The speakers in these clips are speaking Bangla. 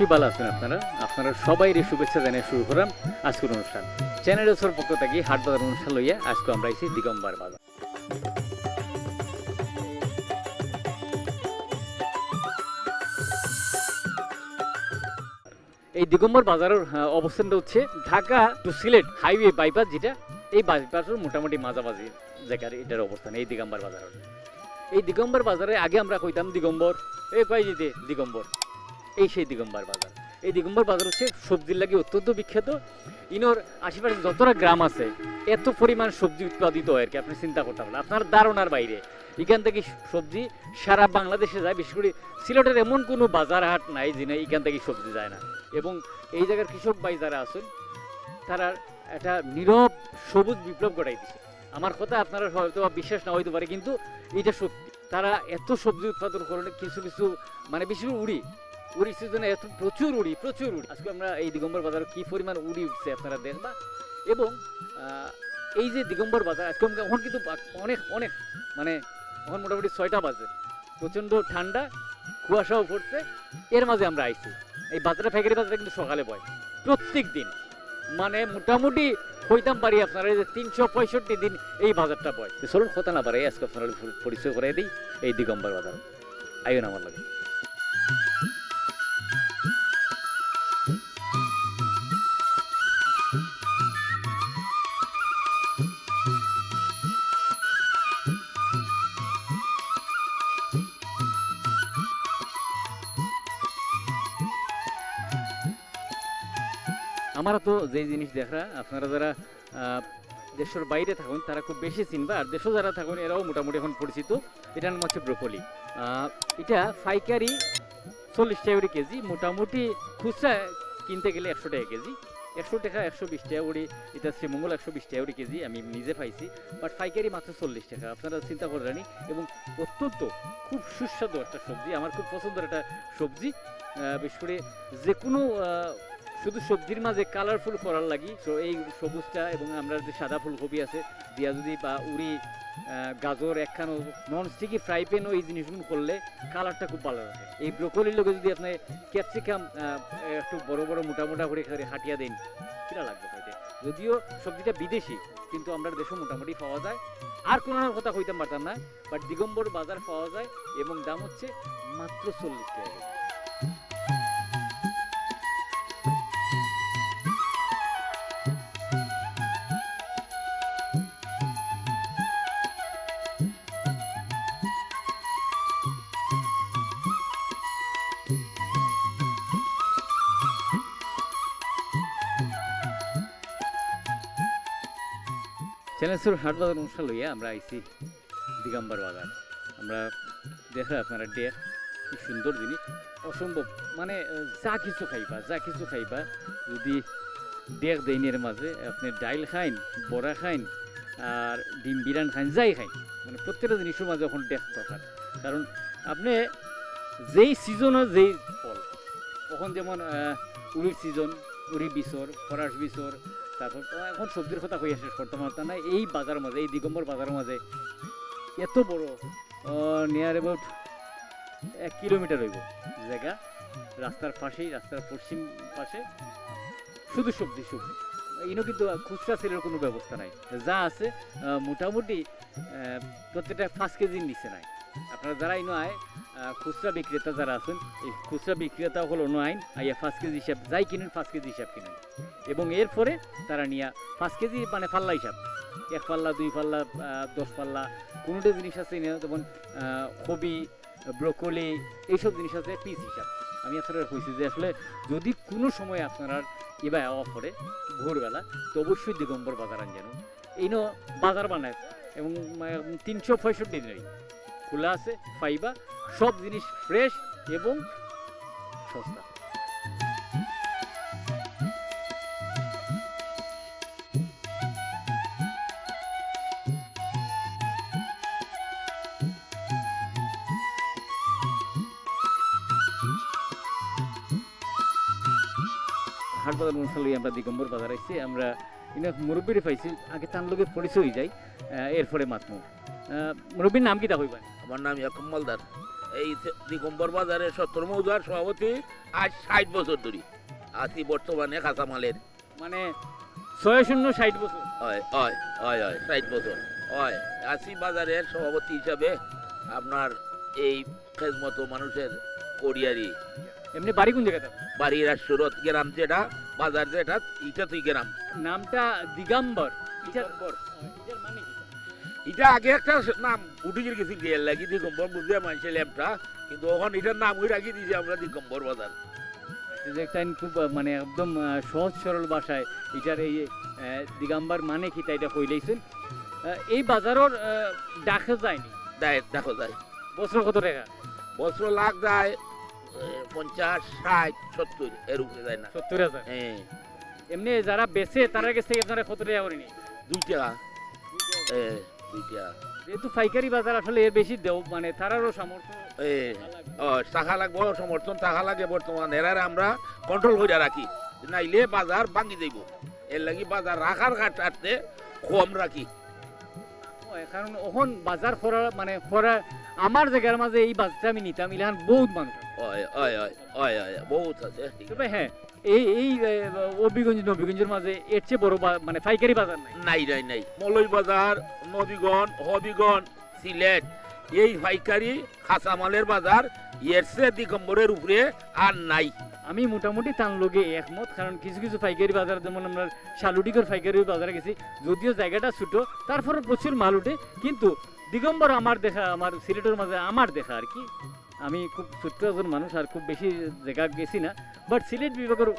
নিশ্চয়ই ভালো আছেন আপনারা। আপনারা সবাই শুভেচ্ছা জানিয়ে শুরু করাম আজকের অনুষ্ঠান। চ্যানেলের পক্ষ থেকে হাট বাজার অনুষ্ঠান লইয়া আজকে আমরা এসেছি দিগম্বার বাজার। এই দিগম্বর বাজারের অবস্থানটা হচ্ছে Dhaka to Sylhet highway bypass, যেটা এই বাইপাসের মোটামুটি মাঝামাঝি জায়গার এটার অবস্থান, এই দিগম্বর বাজারের। এই দিগম্বর বাজারে আগে আমরা কইতাম দিগম্বর এই কয় যেতে দিগম্বর? এই সেই দিগম্বর বাজার। এই দিগম্বর বাজার হচ্ছে সবজির লাগে অত্যন্ত বিখ্যাত। ইনোর আশেপাশে যতটা গ্রাম আছে, এত পরিমাণ সবজি উৎপাদিত হয় আর কি, আপনি চিন্তা করতে পারেন। আপনার ধারণার বাইরে। এখান থেকে সবজি সারা বাংলাদেশে যায়। বিশেষ করে সিলেটের এমন কোনো বাজার হাট নাই যে না এখান থেকে সবজি যায় না। এবং এই জায়গার কৃষক ভাই যারা আছেন, তারা একটা নীরব সবুজ বিপ্লব ঘটাই দিছে। আমার কথা আপনারা হয়তো বা বিশ্বাস না হইতে পারে, কিন্তু এটা সত্যি। তারা এত সবজি উৎপাদন করে কিছু কিছু মানে বেশি করে উড়ি উড়ি সিজনে এত প্রচুর উড়ি প্রচুর উড়ি। আজকে আমরা এই দিগম্বর বাজারে কি পরিমাণ উড়ি উঠছে আপনারা দেখবা? এবং এই যে দিগম্বর বাজার, আজকে এখন কিন্তু অনেক অনেক মানে এখন মোটামুটি ছয়টা বাজে। প্রচণ্ড ঠান্ডা, কুয়াশাও পড়ছে। এর মাঝে আমরা আইছি। এই বাজারে ফ্যাক্টরি বাজারে কিন্তু সকালে বয়। প্রত্যেক দিন। মানে মোটামুটি হইতাম পারি আপনারা যে তিনশো পঁয়ষট্টি দিন এই বাজারটা বয়। চলুন কথা না পারে আজকে আপনারা পরিচয় করে দিই এই দিগম্বর বাজার। আইন আমার লাগে। আমরা তো যে জিনিস দেখা আপনারা যারা দেশের বাইরে থাকুন, তারা খুব বেশি চিনবা। আর দেশে যারা থাকুন, এরাও মোটামুটি এখন পরিচিত। এটার নাম হচ্ছে ব্রোকলি। এটা পাইকারি চল্লিশ টাকা করে কেজি, মোটামুটি খুচরা কিনতে গেলে একশো টাকা কেজি। একশো টাকা, একশো বিশ টাকা করে, এটা শ্রীমঙ্গল একশো বিশ টাকা করে কেজি, আমি নিজে পাইছি। বাট পাইকারি মাত্র চল্লিশ টাকা, আপনারা চিন্তা করেনি এবং অত্যন্ত খুব সুস্বাদু একটা সবজি, আমার খুব পছন্দের একটা সবজি। বিশেষ করে যে কোনো শুধু সবজির মাঝে কালারফুল করার লাগি তো এই সবুজটা এবং আমরা যে সাদা ফুলকপি আছে, দিয়া যদি বা উড়ি গাজর, একখানো নন স্টিকি ফ্রাই প্যানও এই জিনিসগুলো করলে কালারটা খুব ভালো থাকে এই ব্রোকলির লোকে যদি আপনি ক্যাপসিকাম একটু বড় বড় মোটা মোটা করে করে হাটিয়া দেন, কিরা লাগবে খাইতে যদিও সবজিটা বিদেশি, কিন্তু আমরা দেশে মোটামুটি পাওয়া যায়। আর কোনো কথা কইতাম পারতাম না বাট দিগম্বর বাজার পাওয়া যায় এবং দাম হচ্ছে মাত্র চল্লিশ টাকা চ্যালেঞ্জের হাট বাজার অনুষ্ঠান লইয়া আমরা আইছি দিগম্বর বাজার। আমরা দেখা আপনারা দেখ কি সুন্দর জিনিস। অসম্ভব। মানে যা কিছু খাইবা, যা কিছু খাইবা, যদি দেখ দেইনের মাঝে আপনি ডাইল খাইন, বড়া খাইন, আর ডিম বিরান খাইন, যাই খাইন মানে প্রত্যেকটা জিনিসের মাঝে এখন দেখ দরকার কারণ আপনি যেই সিজনে যেই ফল তখন যেমন উড়ির সিজন উড়ি বিচর, ফরাস বিচর তারপর তো এখন সবজির কথা কই শেষ করতে পারতাম না এই বাজার মাঝে, এই দিগম্বর বাজার মাঝে এত বড় নিয়ার অ্যাবাউট এক কিলোমিটার হইব জায়গা। রাস্তার পাশেই, রাস্তার পশ্চিম পাশে। শুধু সবজি সবজি। ইনো কিন্তু খুচরা সেলের কোনো ব্যবস্থা নাই। যা আছে মোটামুটি প্রত্যেকটা পাঁচ কেজির নিচে নাই। আপনারা যারা ইনো আয় খুচরা বিক্রেতা যারা আছেন, এই খুচরা বিক্রেতা হলো অন্য আইন, আইয়া পাঁচ কেজি হিসাব, যাই কিনেন, পাঁচ কেজি হিসাব কিনেন। এবং এরপরে তারা নিয়া পাঁচ কেজি মানে পাল্লা হিসাব। এক পাল্লা, দুই পাল্লা দশ পাল্লা, কোনোটা জিনিস আছে যেমন কবি ব্রোকলি, এইসব জিনিস আছে, পিস হিসাব। আমি আপনারা কইছি যে আসলে যদি কোনো সময় আপনারা এবার অফ করে ভোরবেলা, তো অবশ্যই দিগম্বর বাজার আন যেন এইনো বাজার বানায় এবং তিনশো পঁয়ষট্টি দিনই খোলা আছে পাইবা সব জিনিস ফ্রেশ এবং সস্তা। হাট বাজার অনুষ্ঠান লই আমরা দিগম্বর বাজার আইছি আমরা ইনা মুরব্বীরে পাইছি আগে তার লগে পরিচয় হয়ে যায় আহ, এরপরে মাতমু। মুরব্বীর নাম কি তা হইবা আমার নাম ইয়াকুব মালদার। এই দিগম্বর বাজারে সত্তর মৌজার সভাপতি আজ ষাট বছর ধরে। আছি বর্তমানে কাঁচামালের। মানে ছয় শূন্য ষাট বছর। হয় হয় হয় হয় ষাট বছর। হয় আছি বাজারের সভাপতি হিসাবে আপনার এই মতো মানুষের করিয়ারি। এমনি বাড়ি কোন জায়গাটা বাড়ির সুরত গ্রাম যেটা বাজার যেটা ইটা তুই গ্রাম। নামটা দিগাম্বর। এটার দিগম্বর। মানে এটা আগে একটা নাম উঠে গেছিল গিয়ে লাগি দিগম্বর বুঝতে মানছে ল্যাম্পটা কিন্তু ওখান এটার নাম ওই রাখি দিয়েছি আমরা দিগম্বর বাজার। একটা খুব মানে একদম সহজ সরল ভাষায় এটার এই দিগাম্বার মানে কি তাই এটা কইলেইছেন? এই বাজারের ডাকে যায়নি? দেয় দেখো যায়। বছর কত টাকা? বছর লাখ যায় পঞ্চাশ ষাট সত্তর এর উপরে যায় না। সত্তর হাজার? হ্যাঁ এমনি যারা বেচে তারা কাছ থেকে আপনারা কত টাকা করে নিয়ে দুই টাকা দুই টাকা যেহেতু পাইকারি বাজার আসলে এর বেশি দেও মানে তারারও সামর্থ্য টাকা লাগবো সমর্থন টাকা লাগে বর্তমান। এরারে আমরা কন্ট্রোল করে রাখি নাইলে বাজার ভাঙি যাইব। এর লাগি বাজার রাখার কাটতে কম রাখি। কারণ ওখন বাজার করার মানে করার আমার জায়গার মাঝে এই বাজারটা আমি নিতাম ইলান বহুত মানুষ বহুত আছে তবে হ্যাঁ এই এই অবিগঞ্জ নবীগঞ্জের মাঝে এর চেয়ে বড় মানে পাইকারি বাজার নাই? নাই নাই নাই। মলই বাজার নবীগঞ্জ হবিগঞ্জ সিলেট এই পাইকারি কাঁচামালের বাজার এর দিগম্বরের উপরে আর নাই। আমি মোটামুটি তার লগে একমত, কারণ কিছু কিছু পাইকারি বাজার, যেমন আমরা শালুডিগর পাইকারি বাজারে গেছি, যদিও জায়গাটা ছোট তারপরে প্রচুর মাল উঠে, কিন্তু দিগম্বর আমার দেখা, আমার সিলেটের মাঝে আমার দেখা আর কি। আমি খুব ছোট্ট একজন মানুষ আর খুব বেশি জায়গা গেছি না বাট সিলেট বিভাগের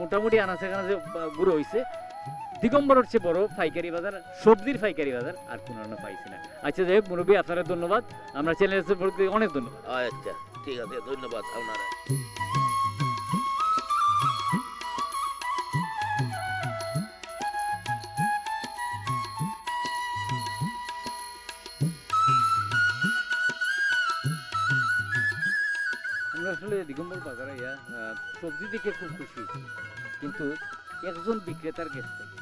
মোটামুটি আনাচে কানাচে গুঁড়ো হয়েছে দিগম্বরের হচ্ছে বড় পাইকারি বাজার সবজির পাইকারি বাজার আর কোনো না পাইছি না। আচ্ছা যাই হোক মুরব্বী আপনারা ধন্যবাদ। আমরা চ্যানেলের প্রতি অনেক ধন্যবাদ। আচ্ছা ঠিক আছে ধন্যবাদ আপনারা। আমরা আসলে দিগম্বর বাজারে সবজি দিকে খুব খুশি কিন্তু একজন বিক্রেতার কাছ থেকে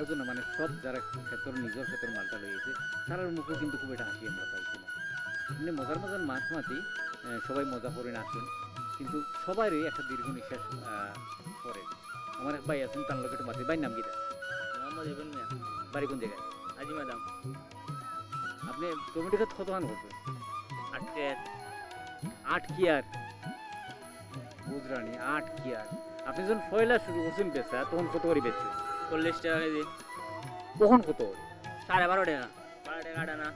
একজন না, মানে সব যারা ক্ষেত্র নিজের ক্ষেত্রের মালটা লইয়েছে তার মুখে কিন্তু খুব একটা হাসি আমরা পাইছি না। এমনি মজার মজার মাছ মাতি সবাই মজা করে আসেন কিন্তু সবারই একটা দীর্ঘ নিঃশ্বাস পরে আমার এক ভাই আছেন তার লোক একটু মাতি ভাই নাম? মোহাম্মদ ইবন মিয়া। বাড়ি কোন জায়গায়? হাজি ম্যাডাম আপনি টমেটো খাত কত মান করবেন আট কি আর বুঝরানি আট কি আর আপনি যখন ফয়লা শুরু করছেন বেচা তখন কত করে বেচছেন? চল্লিশ টাকা কেজি। তখন কত? সাড়ে বারো টাকা। বারো টাকা আটানা।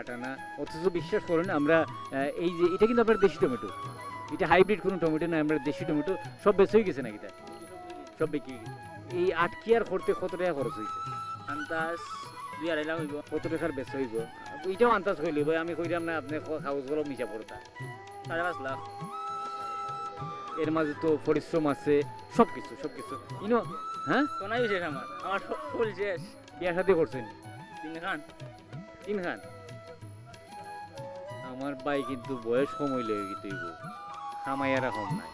আটানা। অথচ বিশ্বাস করুন আমরা এই যে এটা কিন্তু আপনার দেশি টমেটো। এটা হাইব্রিড কোনো টমেটো না আমরা দেশি টমেটো সব বেচ হয়ে গেছে নাকি সব বিক্রি এই আট আর করতে কত টাকা খরচ হয়েছে? আন্দাজ দুই আড়াই লাখ হইব। কত টাকার বেচ হইব? এটাও আন্দাজ হইলে ভাই আমি কইলাম না আপনি কাগজগুলো মিশা পড়তা সাড়ে পাঁচ লাখ। এর মাঝে তো পরিশ্রম আছে সব কিছু সব কিছু ইনো হ্যাঁ? সোনাই শেষ আমার। আমার সব ফুল শেষ। বিয়া সাথে করছেন? তিন খান তিন খান আমার ভাই কিন্তু বয়স কম লেগে কিন্তু খামাইয়ারা কম নাই।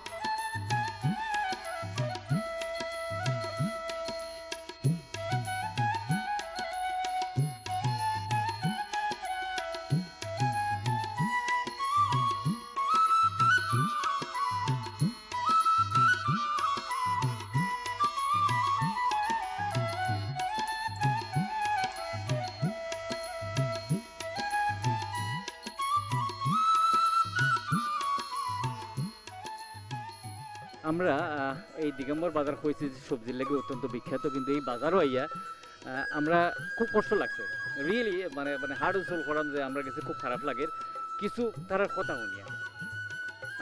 আমরা এই দিগম্বর বাজার হয়েছে যে সবজির লাগে অত্যন্ত বিখ্যাত কিন্তু এই বাজারও আইয়া আমরা খুব কষ্ট লাগছে। রিয়েলি মানে মানে হার্ড উসল করাম যে আমরা কাছে খুব খারাপ লাগে। কিছু তারা কথা শুনিয়া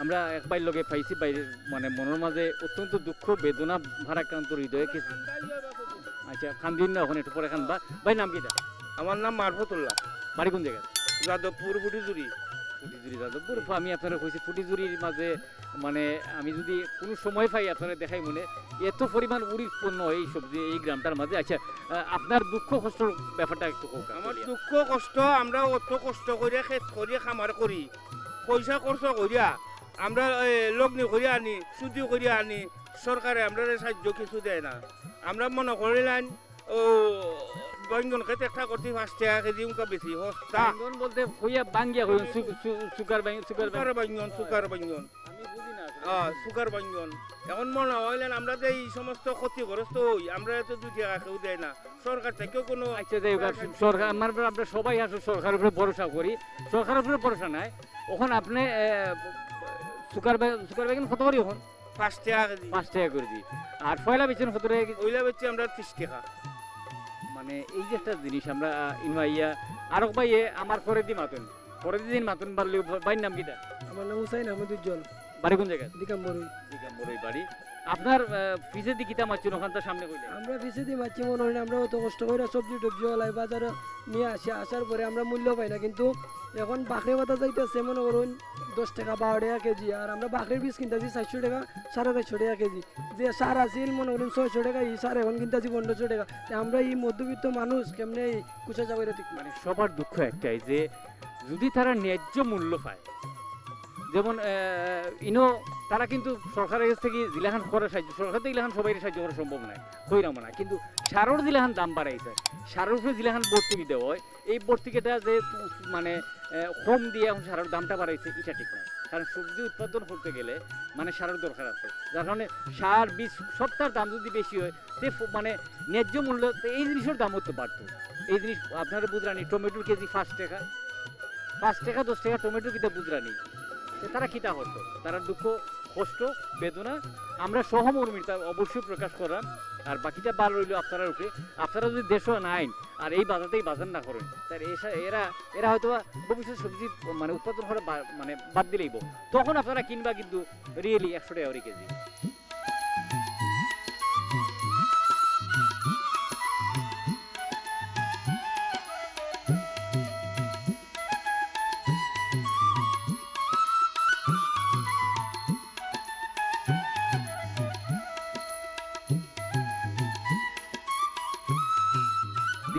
আমরা এক বাইর লগে পাইছি বাইরে মানে মনের মাঝে অত্যন্ত দুঃখ বেদনা ভারাক্রান্ত হৃদয়ে কিছু আচ্ছা খান দিন না ওখানে একটু পরে খান বা ভাই নাম কি আমার নাম মারফতুল্লাহ বাড়ি কোন জায়গায়? যাদবপুর বুটিজুরি ফুটিজুরি যাদবপুর আমি আপনারা কইছি ফুটিজুরির মাঝে মানে আমি যদি কোনো সময় পাই আপনারা দেখাই মনে এত পরিমাণ উৎপন্ন হয় এই সবজি এই গ্রামটার মাঝে। আচ্ছা আপনার দুঃখ কষ্টর ব্যাপারটা একটু হোক আমার দুঃখ কষ্ট আমরা অত কষ্ট করে খেত করে খামার করি। পয়সা খরচ করিয়া আমরা লগ্নি করে আনি চুতি করে আনি সরকারে আমরা সাহায্য কিছু দেয় না। আমরা মনে করিলাম ও বাইঙ্গন খেতে একটা করতে পাঁচ টাকা কেজি উনকা বেশি সস্তা বাঙ্গন বলতে কইয়া বাঙ্গিয়া কইন সুগার বাঙ্গি সুগার সুকার বাইঙ্গন সুকার বাইঙ্গন আমি না আসলে। হ্যাঁ সুকার বাইঙ্গন এখন মনে হইলেন আমরা যে এই সমস্ত ক্ষতিগ্রস্ত হই আমরা এত দু টাকা কেউ দেয় না। সরকার থেকেও কোনো আচ্ছা যাই সরকার আমার আমরা সবাই আসলে সরকারের উপরে ভরসা করি। সরকারের উপরে ভরসা নাই। ওখান আপনি সুগার সুগার বেগেন কত করি ওখান? পাঁচ টাকা পাঁচ টাকা করে দিই। আর ফয়লা বেচেন কত টাকা? ওইলা বেচছি আমরা ত্রিশ টাকা। মানে এই যে একটা জিনিস আমরা ইনভাইয়া আরক ভাইয়ে আমার করে দিন মাতুন। করে দিন মাতুন বাড়লে ভাইয়ের নাম কিটা আমার নাম হুসাইন আহমেদ উজ্জ্বল। বাড়ি কোন জায়গায়? দিকাম্বরই দিগাম্বরই বাড়ি। আপনার পিছে দি কিতা মারছেন ওখান সামনে কইলে আমরা বেশি দিন মাছি মনে হয় আমরা অত কষ্ট করে সবজি টবজি ওলাই বাজারে নিয়ে আসি আসার পরে আমরা মূল্য পাই না কিন্তু এখন বাকরি পাতা যাইতেছে মনে করুন দশ টাকা বারো টাকা কেজি আর আমরা বাকরির বীজ কিনতেছি চারশো টাকা সাড়ে চারশো টাকা কেজি। যে সার আছিল মনে করুন ছয়শো টাকা এই সার এখন কিনতেছি পনেরোশো টাকা। আমরা এই মধ্যবিত্ত মানুষ কেমনে কুচা ঠিক মানে সবার দুঃখ একটাই যে যদি তারা ন্যায্য মূল্য পায় যেমন ইনো, তারা কিন্তু সরকারের কাছ থেকে জিলাখান করার সাহায্য, সরকার থেকে জিলাখান সবাই সাহায্য করা সম্ভব নয় কইরাম না। কিন্তু সারর জিলাখান দাম বাড়াইছে। সারের উপরে জিলাখান ভর্তুকি দেওয়া হয়, এই ভর্তুকিটা যে মানে কম দিয়ে এখন সারের দামটা বাড়াইছে, এটা ঠিক নয়। কারণ সবজি উৎপাদন করতে গেলে মানে সারের দরকার আছে। যার কারণে সার, বীজ, সবটার দাম যদি বেশি হয় ফ- মানে ন্যায্য মূল্য এই জিনিসের দাম তো বাড়তো এই জিনিস, আপনারা বুঝরানি, টমেটোর কেজি পাঁচ টাকা। পাঁচ টাকা, দশ টাকা টমেটো কিতা বুঝরানি। তারা কিতা হতো তারা দুঃখ, কষ্ট, বেদনা, আমরা সহমর্মিতা অবশ্যই প্রকাশ করলাম আর বাকিটা বার রইল আপনারা উঠে আপনারা যদি দেশও নাইন আর এই বাজারতেই বাজার না করেন তার এসা- এরা এরা হয়তো ভবিষ্যৎ সবজি মানে উৎপাদন করে মানে বাদ দিলেইব তখন আপনারা কিনবা কিন্তু রিয়েলি একশো টাকা কেজি।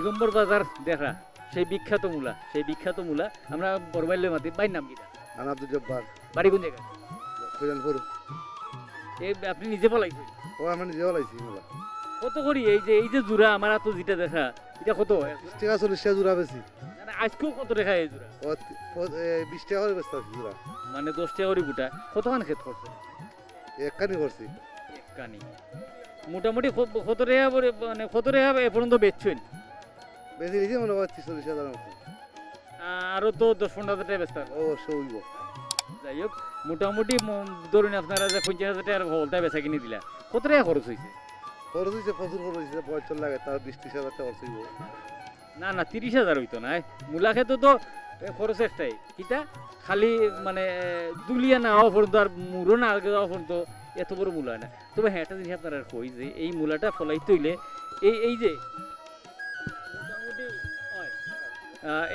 দিগম্বর বাজার দেখা সেই বিখ্যাত মূলা সেই বিখ্যাত মূলা আমরা বরবাইলে মাতি বাইর নাম কিটা আমি আব্দুল জব্বার। বাড়ি কোন কল্যাণপুর এই আপনি নিজে ও বলাইছি মোলা। কত করি? এই যে এই যে জোড়া আমার তো যেটা দেখা এটা কত? টাকা চল্লিশ টাকা জোড়া বেশি মানে আজকেও কত রেখা এই জোড়া ও তি- ও- এ, বিশ টাকা করে বেচতে আছি জোড়া মানে দশ টাকা করে গোটা। কতখান ক্ষেত করছে? একখানি করছি। কানি মোটামুটি ক- কত করে- মানে কত রেখা এ পর্যন্ত বেচছেন? বেশি নিয়েছি মনে ত্রিশ চল্লিশ হাজার মতো। আরও তো দশ পনেরো হাজার টাকা পারবেন। অবশ্যই হইব। যাই হোক মোটামুটি ধরুন আপনারা যে পঞ্চাশ হাজার টাকার হলটা বেচা কিনে দিলা কত টাকা খরচ হয়েছে খরচ হয়েছে প্রচুর খরচ হয়েছে বছর লাগে তার বিশ ত্রিশ হাজার টাকা খরচ হইব। না না তিরিশ হাজার হইতো না মূলা খেতে তো খরচ একটাই। কিটা খালি মানে দুলিয়া না হওয়া পর্যন্ত আর মুড়ো না আগে যাওয়া পর্যন্ত এত বড় মূলা হয় না। তবে হ্যাঁ একটা জিনিস আপনারা কই যে এই মূলাটা ফলাই হইলে এই এই যে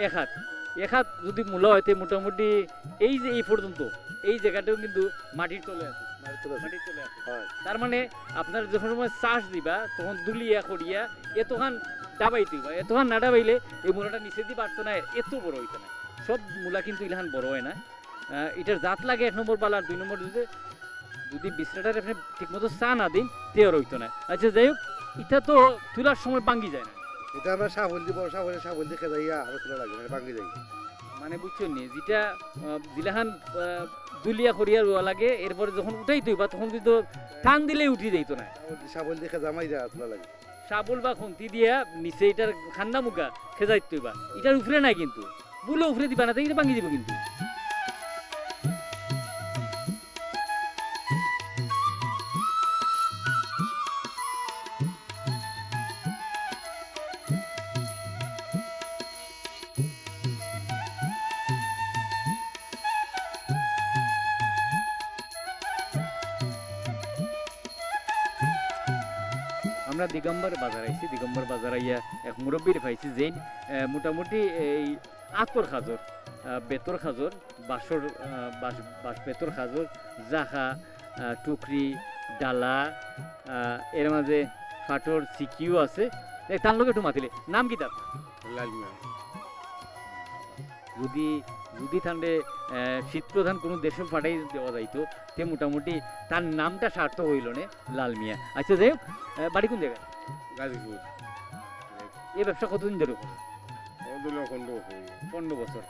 এক হাত। এক হাত যদি মূলা হয় তে মোটামুটি এই যে এই পর্যন্ত এই জায়গাটাও কিন্তু মাটির তলে আছে। মাটির তলে আছে। তার মানে আপনার যখন সময় চাষ দিবা তখন দুলিয়া করিয়া এতখান ডাবাইতে হইবা এতখান না ডাবাইলে এই মূলাটা নিচে দিয়ে পারতো না এত বড় হইতো না। সব মূলা কিন্তু ইলাহান বড় হয় না। এটার জাত লাগে এক নম্বর বালা আর দুই নম্বর যদি যদি বিছনাটার আপনি ঠিকমতো চা না দিন তেও হইতো না। আচ্ছা যাই হোক এটা তো তুলার সময় বাঙ্গি যায় না। এটা আমরা সাবল দিব সাবলে সাবল দেখে যাইয়া লাগে মানে ভাঙি যাই। মানে বুঝছেন নি যেটা জিলাহান দুলিয়া করিয়া রোয়া লাগে এরপরে যখন উঠাই তৈবা তখন কিন্তু টান দিলেই উঠি যাইতো না। সাবল- দেখে জামাই যা তোলা লাগে। সাবল বা খুন্তি দিয়া নিচে এটার খান্ডা মুগা খেজাইত তৈবা এটার উপরে নাই কিন্তু। বুলে উপরে দিবা না তো এটা ভাঙি দিব কিন্তু। দিগম্বর বাজার আইছি দিগম্বর বাজার আইয়া এক মুরব্বীর পাইছি যেই মোটামুটি এই আতর খাজর বেতর খাজর বাঁশর বাঁশ বাঁশ বেতর খাজর জাখা টুকরি ডালা এর মাঝে ফাটর সিকিও আছে। তার লোক একটু মাতিলে। নাম কি তার লালমিয়া যদি যদি ঠান্ডে শীত প্রধান কোনো দেশে পাঠাই দেওয়া যাইতো তে মোটামুটি তার নামটা সার্থক হইল নে লাল মিয়া। আচ্ছা যাই বাড়ি কোন জায়গায় গাজীপুর এই ব্যবসা কতদিন ধরে করো? পনেরো বছর।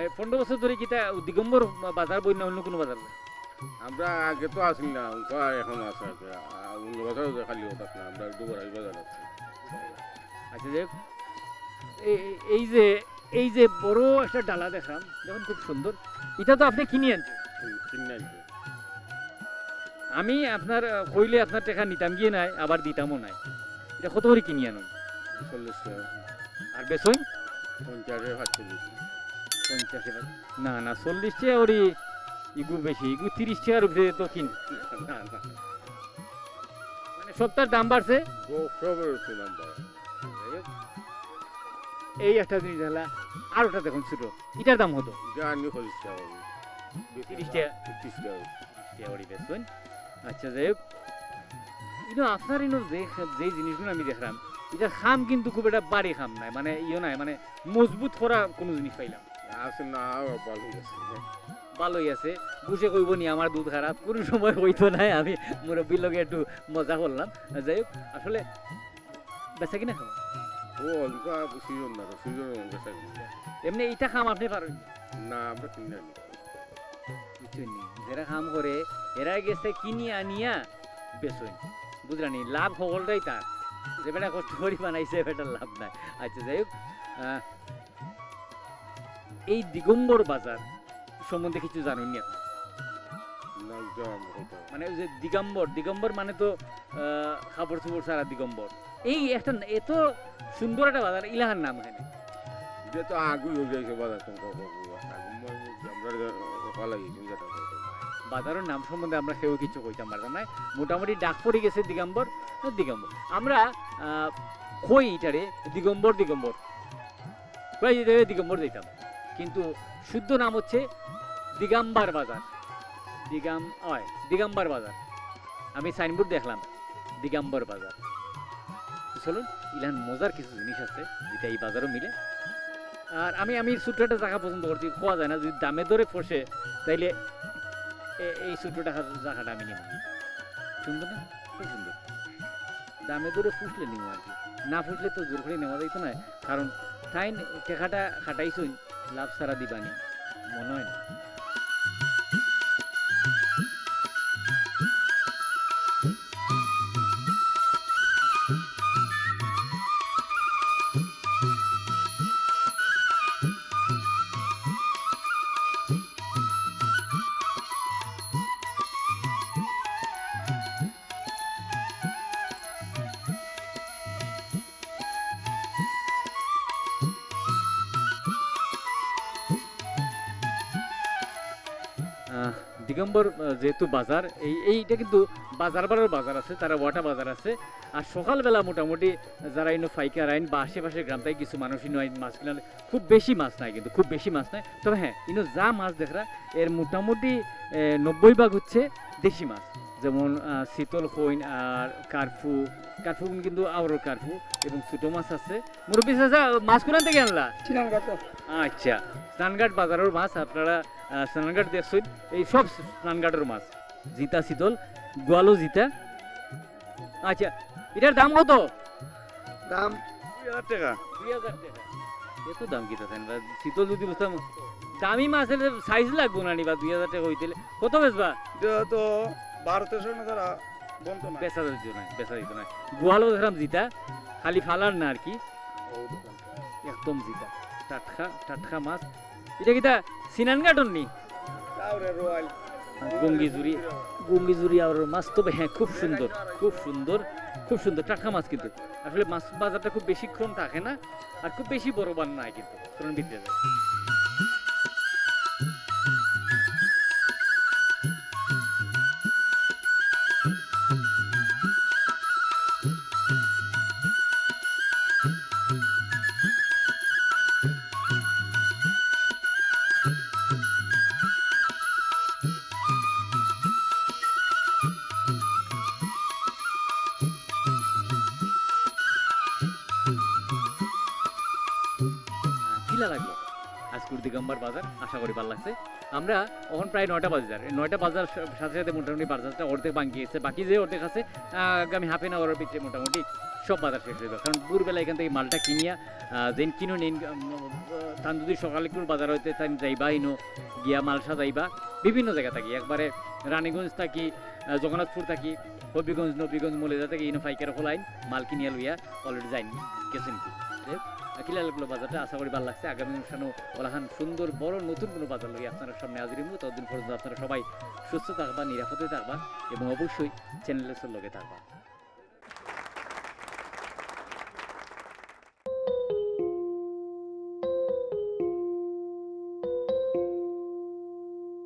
এই পনেরো বছর ধরে কিতা দিগম্বর বাজার বই না অন্য কোনো বাজার না? আমরা আগে তো আসিল না এখন আছে। অন্য কথা খালি হতো না আমরা দুবার বাজার আছে। আচ্ছা যে এই- যে এই যে বড় একটা ডালা দেখলাম দেখুন খুব সুন্দর। এটা তো আপনি কিনে আনছেন? কিনে আমি আপনার কইলে আপনার টাকা নিতাম গিয়ে নাই আবার দিতামও নাই। এটা কত করে কিনি আনুন চল্লিশ টাকা। আর বেসন? পঞ্চাশে সাতচল্লিশ পঞ্চাশে টাকা। না না চল্লিশ টাকা ওরি ইগু বেশি। ইগু তিরিশ টাকার উপরে তো কিন। না না মানে সপ্তাহের দাম বাড়ছে? সব- সবের হচ্ছে নাম্বার এই একটা জিনিস হলা আর ওটা দেখুন ছোট। এটার দাম হতো তিরিশ টাকা। তিরিশ টাকা আচ্ছা যাই হোক। ইনো আপনার ইনো যে যে জিনিসগুলো আমি দেখলাম এটা খাম কিন্তু খুব একটা বাড়ি খাম নাই মানে ইয়ে নাই মানে মজবুত করা কোনো জিনিস পাইলাম। আছে না ভালোই আছে বুঝে কইব নি আমার দুধ খারাপ কোনো সময় হইতো নাই আমি মুরব্বীর লগে একটু মজা করলাম। যাই হোক আসলে বেচা কিনা খাব? ও অল্পা সিজন না সিজন গেছে এমনি এইটা খাম আপনি পারেন না? আমরা কিনে আনি। বুঝছেন নি? যারা কাম করে এরা গেছে কিনি আনিয়া বেচইন বুঝলানি লাভ সকলটাই তার। যে বেটা কষ্ট করি বানাইছে বেটা লাভ নাই। আচ্ছা যাই হোক এই দিগম্বর বাজার সম্বন্ধে কিছু জানুন আপনি? মানে ওই যে দিগম্বর দিগম্বর মানে তো আহ, কাপড় চোপড় সারা দিগম্বর। এই একটা এত সুন্দর একটা বাজার ইলাহার নাম এখানে। যে তো আগুই হয়ে যাইছে বাজার তো বাজারের নাম সম্বন্ধে আমরা কেউ কিছু কইতাম পারতাম না। মোটামুটি ডাক পড়ে গেছে দিগম্বর দিগম্বর? আমরা কই এটারে? দিগম্বর দিগম্বর। যেতে দিগম্বর দিতাম কিন্তু শুদ্ধ নাম হচ্ছে দিগাম্বার বাজার। দিগাম হয় দিগাম্বার বাজার। আমি সাইনবোর্ড দেখলাম, দিগাম্বর বাজার। চলুন, ইলান মজার কিছু জিনিস আছে, যেটা এই বাজারও মিলে। আর আমি আমি একটা জায়গা পছন্দ করছি, কোয়া যায় না, যদি দামে দরে ফসে, তাইলে এই ছোট টাকার জায়গাটা আমি নিব। সুন্দর না? খুব সুন্দর? দামে দূরে ফুসলে নিব আর কি। না ফুসলে তো জোর করে নেওয়া যাইতো না। কারণ টাইন টেকাটা খাটাইছই লাভ সারা দিবানি। মনে হয় না। দিগম্বর যেহেতু বাজার এই এইটা কিন্তু বাজার বারের বাজার আছে তারা ওয়াটা বাজার আছে। আর সকালবেলা মোটামুটি যারা ইনো ফাইকার আইন বা আশেপাশের গ্রাম থেকে কিছু মানুষ ইনো আইন মাছ কিনা খুব বেশি মাছ নাই কিন্তু খুব বেশি মাছ নাই। তবে হ্যাঁ ইনো যা মাছ দেখরা এর মোটামুটি নব্বই ভাগ হচ্ছে দেশি মাছ। যেমন শীতল কইন আর কার্ফু কার্ফু কিন্তু আওয়ার কার্ফু এবং ছোটো মাছ আছে। মুরব্বী মাছ কোরআন থেকে আনলা আচ্ছা স্নানঘাট বাজারের মাছ আপনারা স্নানঘাট দেখছেন এই সব স্নানঘাটের মাছ। জিতা শীতল গোয়ালো জিতা। আচ্ছা এটার দাম কত? দাম? দুই হাজার টাকা। দুই হাজার টাকা। এত দাম কি থাকেন বা শীতল যদি বুঝতাম দামি মাছের সাইজ লাগবো না নি বা দুই হাজার টাকা হইতে কত বেচবা? তো বারো তেরোশো না তারা বন্ধ না। বেচা দিত না বেচা দিত না। গোয়ালো দেখলাম জিতা খালি ফালার না আর কি। একদম জিতা। টাটকা টাটকা মাছ। এটা কিটা সিনানঘাটন নি? গঙ্গিজুরি গঙ্গিজুরি আর মাছ। তবে হ্যাঁ খুব সুন্দর খুব সুন্দর খুব সুন্দর টাটকা মাছ কিন্তু। আসলে মাছ বাজারটা খুব বেশিক্ষণ থাকে না আর খুব বেশি বড় বান নাই কিন্তু কারণ বিদ্যা যাই। আশা করি ভালো লাগছে। আমরা এখন প্রায় নয়টা বাজার নয়টা বাজার সাথে সাথে মোটামুটি বাজারটা অর্ধেক বাকি বাকি যে অর্ধেক আছে আগামী হাফ এন আওয়ারের ভিতরে মোটামুটি সব বাজার শেষ হয়ে যাবে। কারণ ভোরবেলা এখান থেকে মালটা কিনিয়া যেন কিনো নিন তান যদি সকালে কোন বাজার হইতে তাই যাইবা, ইনো গিয়া মাল সাজাইবা। বিভিন্ন জায়গা থাকি। একবারে রানীগঞ্জ থাকি জগন্নাথপুর থাকি, হবিগঞ্জ, নবীগঞ্জ মলিদা থেকে, ইনো ফাইকার হলাইন মাল কিনিয়া লইয়া অলরেডি যাইন। গেছেন কি? কিলা লাগল বাজারটা আশা করি ভালো লাগছে। আগামী অনুষ্ঠানও ওলাহান সুন্দর, বড়, নতুন কোনো বাজার লোক আপনারা সামনে হাজির হব ততদিন পর্যন্ত আপনারা সবাই সুস্থ থাকবা, নিরাপদে থাকবা এবং অবশ্যই চ্যানেলের লগে থাকবা।